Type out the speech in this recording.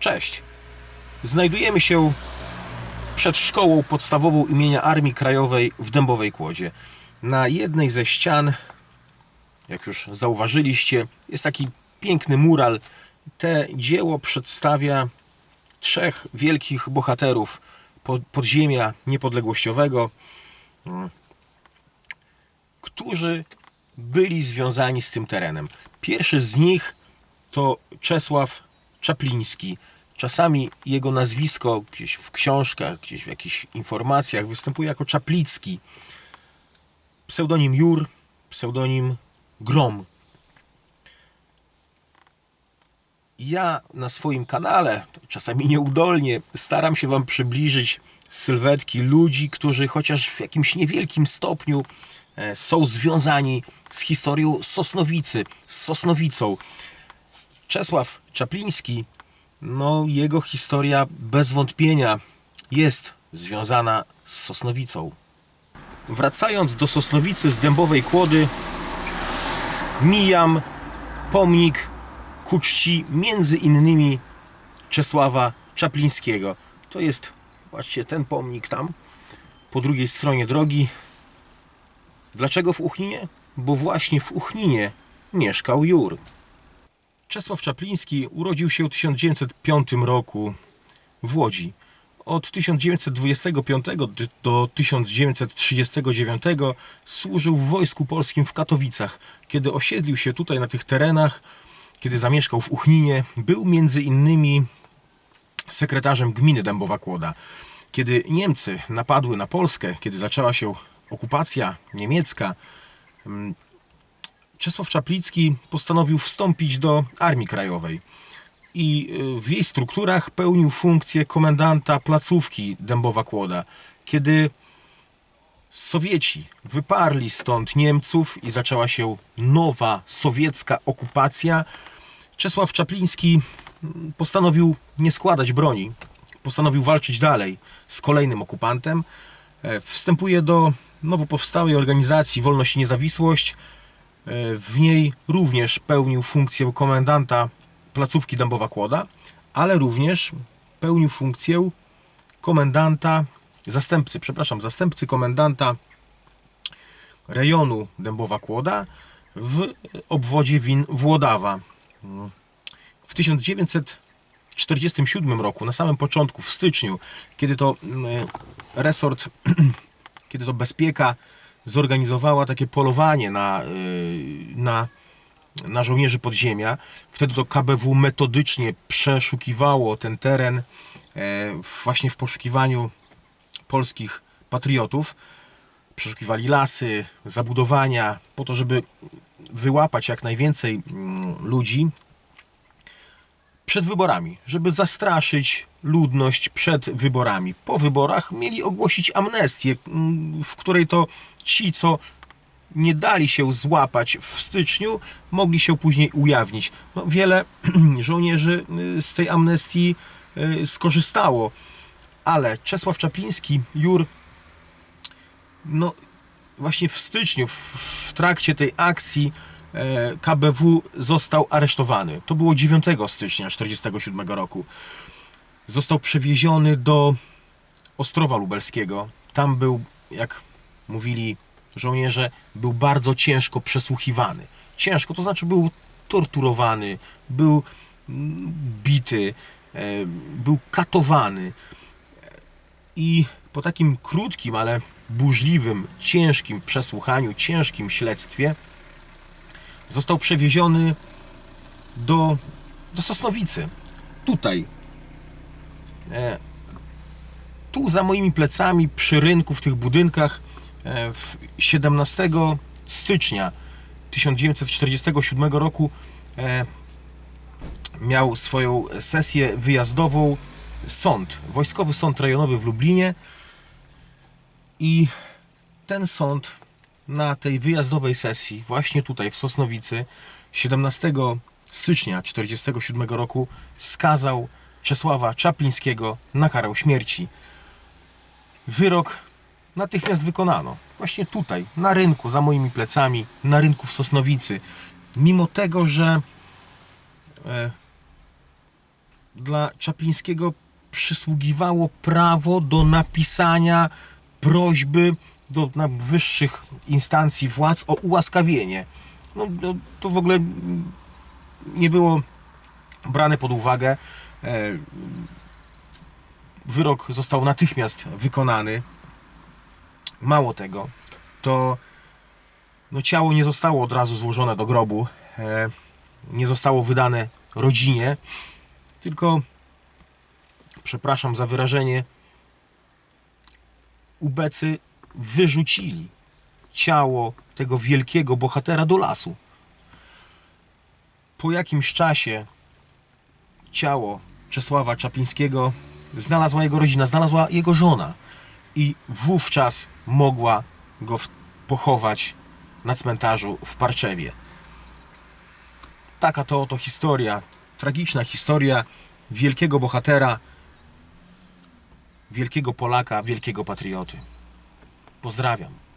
Cześć. Znajdujemy się przed szkołą podstawową imienia Armii Krajowej w Dębowej Kłodzie. Na jednej ze ścian, jak już zauważyliście, jest taki piękny mural. Te dzieło przedstawia trzech wielkich bohaterów po- podziemia niepodległościowego, mm, którzy byli związani z tym terenem. Pierwszy z nich to Czesław Czapliński. Czasami jego nazwisko gdzieś w książkach, gdzieś w jakichś informacjach występuje jako Czaplicki. Pseudonim Jur, pseudonim Grom. Ja na swoim kanale, czasami nieudolnie, staram się Wam przybliżyć sylwetki ludzi, którzy chociaż w jakimś niewielkim stopniu e, są związani z historią Sosnowicy, z Sosnowicą. Czesław Czapliński, no jego historia bez wątpienia jest związana z Sosnowicą. Wracając do Sosnowicy z Dębowej Kłody, mijam pomnik ku czci między innymi Czesława Czaplińskiego. To jest właśnie ten pomnik tam, po drugiej stronie drogi. Dlaczego w Uchninie? Bo właśnie w Uchninie mieszkał Jur. Czesław Czapliński urodził się w 1905 roku w Łodzi. Od 1925 do- do 1939 służył w Wojsku Polskim w Katowicach. Kiedy osiedlił się tutaj na tych terenach, kiedy zamieszkał w Uchninie, był między innymi sekretarzem gminy Dębowa Kłoda. Kiedy Niemcy napadły na Polskę, kiedy zaczęła się okupacja niemiecka, Czesław Czaplicki postanowił wstąpić do Armii Krajowej i y, w jej strukturach pełnił funkcję komendanta placówki Dębowa Kłoda. Kiedy Sowieci wyparli stąd Niemców i zaczęła się nowa sowiecka okupacja, Czesław Czapliński mm, postanowił nie składać broni, postanowił walczyć dalej z kolejnym okupantem. E, Wstępuje do nowo powstałej organizacji Wolność i Niezawisłość, w niej również pełnił funkcję komendanta placówki Dębowa Kłoda, ale również pełnił funkcję komendanta, zastępcy, przepraszam, zastępcy komendanta rejonu Dębowa Kłoda w obwodzie win Włodawa. W 1947 roku, na samym początku, w styczniu, kiedy to mm, resort, kiedy to bezpieka zorganizowała takie polowanie na, y, na, na żołnierzy podziemia. Wtedy to KBW metodycznie przeszukiwało ten teren e, właśnie w poszukiwaniu polskich patriotów. Przeszukiwali lasy, zabudowania, po to, żeby wyłapać jak najwięcej mm, ludzi przed wyborami, żeby zastraszyć ludność przed wyborami. Po wyborach mieli ogłosić amnestię, mm, w której to ci, co nie dali się złapać w styczniu, mogli się później ujawnić. No, wiele żołnierzy y, z tej amnestii y, skorzystało, ale Czesław Czapliński, Jur, no właśnie w styczniu, w, w trakcie tej akcji KBW został aresztowany. To było 9 stycznia 1947 roku. Został przewieziony do Ostrowa Lubelskiego. Tam był, jak mówili żołnierze, był bardzo ciężko przesłuchiwany. Ciężko, to znaczy był torturowany, był mm, bity, e, był katowany. I po takim krótkim, ale burzliwym, ciężkim przesłuchaniu, ciężkim śledztwie został przewieziony do, do Sosnowicy. Tutaj. E, tu za moimi plecami, przy rynku, w tych budynkach, e, w 17 stycznia 1947 roku e, miał swoją sesję wyjazdową sąd, Wojskowy Sąd Rejonowy w Lublinie i ten sąd na tej wyjazdowej sesji, właśnie tutaj w Sosnowicy, 17 stycznia 1947 roku skazał Czesława Czaplińskiego na karę śmierci. Wyrok natychmiast wykonano. Właśnie tutaj, na rynku, za moimi plecami, na rynku w Sosnowicy. Mimo tego, że e, dla Czaplińskiego przysługiwało prawo do napisania prośby do wyższych instancji władz o ułaskawienie. No, no, to w ogóle nie było brane pod uwagę. E, Wyrok został natychmiast wykonany. Mało tego, to no, ciało nie zostało od razu złożone do grobu, e, nie zostało wydane rodzinie, tylko, przepraszam za wyrażenie, ubecy wyrzucili ciało tego wielkiego bohatera do lasu. Po jakimś czasie ciało Czesława Czaplińskiego znalazła jego rodzina, znalazła jego żona i wówczas mogła go pochować na cmentarzu w Parczewie. Taka to oto historia, tragiczna historia wielkiego bohatera, wielkiego Polaka, wielkiego patrioty. Pozdrawiam.